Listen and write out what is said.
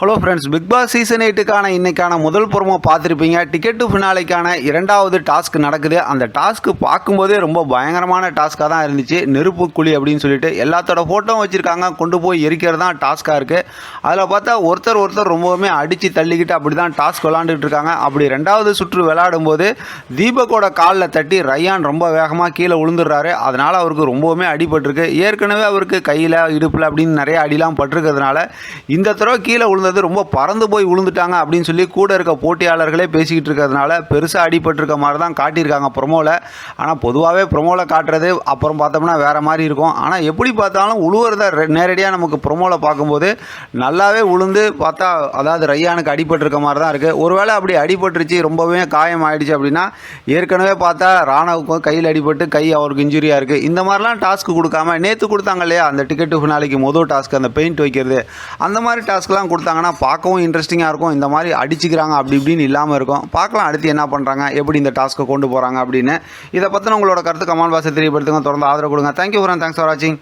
Hello friends Bigg Boss season எயிட்டுக்கான இன்னைக்கான முதல் புறமோ பார்த்துருப்பீங்க. டிக்கெட் டு ஃபினாலிக்கான இரண்டாவது டாஸ்க் நடக்குது. அந்த டாஸ்க்கு பார்க்கும்போதே ரொம்ப பயங்கரமான டாஸ்க்காக தான் இருந்துச்சு. நெருப்பு குழி அப்படின்னு சொல்லிட்டு எல்லாத்தோட ஃபோட்டோவும் வச்சுருக்காங்க. கொண்டு போய் எரிக்கிறது தான் டாஸ்க்காக இருக்குது அதில் பார்த்தா ஒருத்தர் ஒருத்தர் ரொம்பவுமே அடித்து தள்ளிக்கிட்டு அப்படி தான் டாஸ்க் விளாண்டுட்டு இருக்காங்க. அப்படி ரெண்டாவது சுற்று விளையாடும்போது தீபக்கோட காலில் தட்டி ரயான் ரொம்ப வேகமாக கீழே விழுந்துடுறாரு அதனால் அவருக்கு ரொம்பவுமே அடிபட்டிருக்கு. ஏற்கனவே அவருக்கு கையில் இடுப்பில் அப்படின்னு நிறைய அடிலாம் பட்டிருக்கிறதுனால இந்த தடவை கீழே விழுந்தது ரொம்ப பறந்து போய் விழுந்துட்டாங்க அப்படின்னு சொல்லி கூட இருக்க போட்டியாளர்களே பேசிக்கிட்டு இருக்கிறதுனால பெருசாக அடிபட்டிருக்க மாதிரி தான் காட்டியிருக்காங்க ப்ரொமோவில் ஆனால் பொதுவாகவே ப்ரொமோவில் காட்டுறது அப்புறம் பார்த்தோம்னா வேறு மாதிரி இருக்கும். ஆனால் எப்படி பார்த்தாலும் உழுவுறத நேரடியாக நமக்கு ப்ரொமோவில் பார்க்கும்போது நல்லாவே உளுந்து பார்த்தா அதாவது ரையானுக்கு அடிபட்டிருக்க மாதிரி தான் இருக்குது ஒருவேளை அப்படி அடிபட்டுருச்சு ரொம்பவே காயம் ஆயிடுச்சு அப்படின்னா ஏற்கனவே பார்த்தா ராணவுக்கும் கையில் அடிபட்டு கை அவருக்கு இன்ஜுரியாக இருக்குது இந்த மாதிரிலாம் டாஸ்க் கொடுக்காம நேற்று கொடுத்தாங்க இல்லையா அந்த டிக்கெட்டு நாளைக்கு ஃபினாலிக்கு மொதல் டாஸ்க் அந்த பெயிண்ட் வைக்கிறது அந்த மாதிரி டாஸ்க்லாம் கொடுத்தாங்க பண்ணுறாங்கன்னா பார்க்கவும் இன்ட்ரெஸ்டிங்காக இருக்கும். இந்த மாதிரி அடிச்சுக்கிறாங்க அப்படி இப்படின்னு இல்லாமல் இருக்கும். பார்க்கலாம் அடுத்து என்ன பண்ணுறாங்க எப்படி இந்த டாஸ்க்கை கொண்டு போகிறாங்க அப்படின்னு. இதை பற்றின உங்களோட கருத்து கமல் பாசை தெரியப்படுத்துங்க. தொடர்ந்து ஆதரவு கொடுங்க. தேங்க்யூ ஃபார் தேங்க்ஸ் ஃபார் வாட்சிங்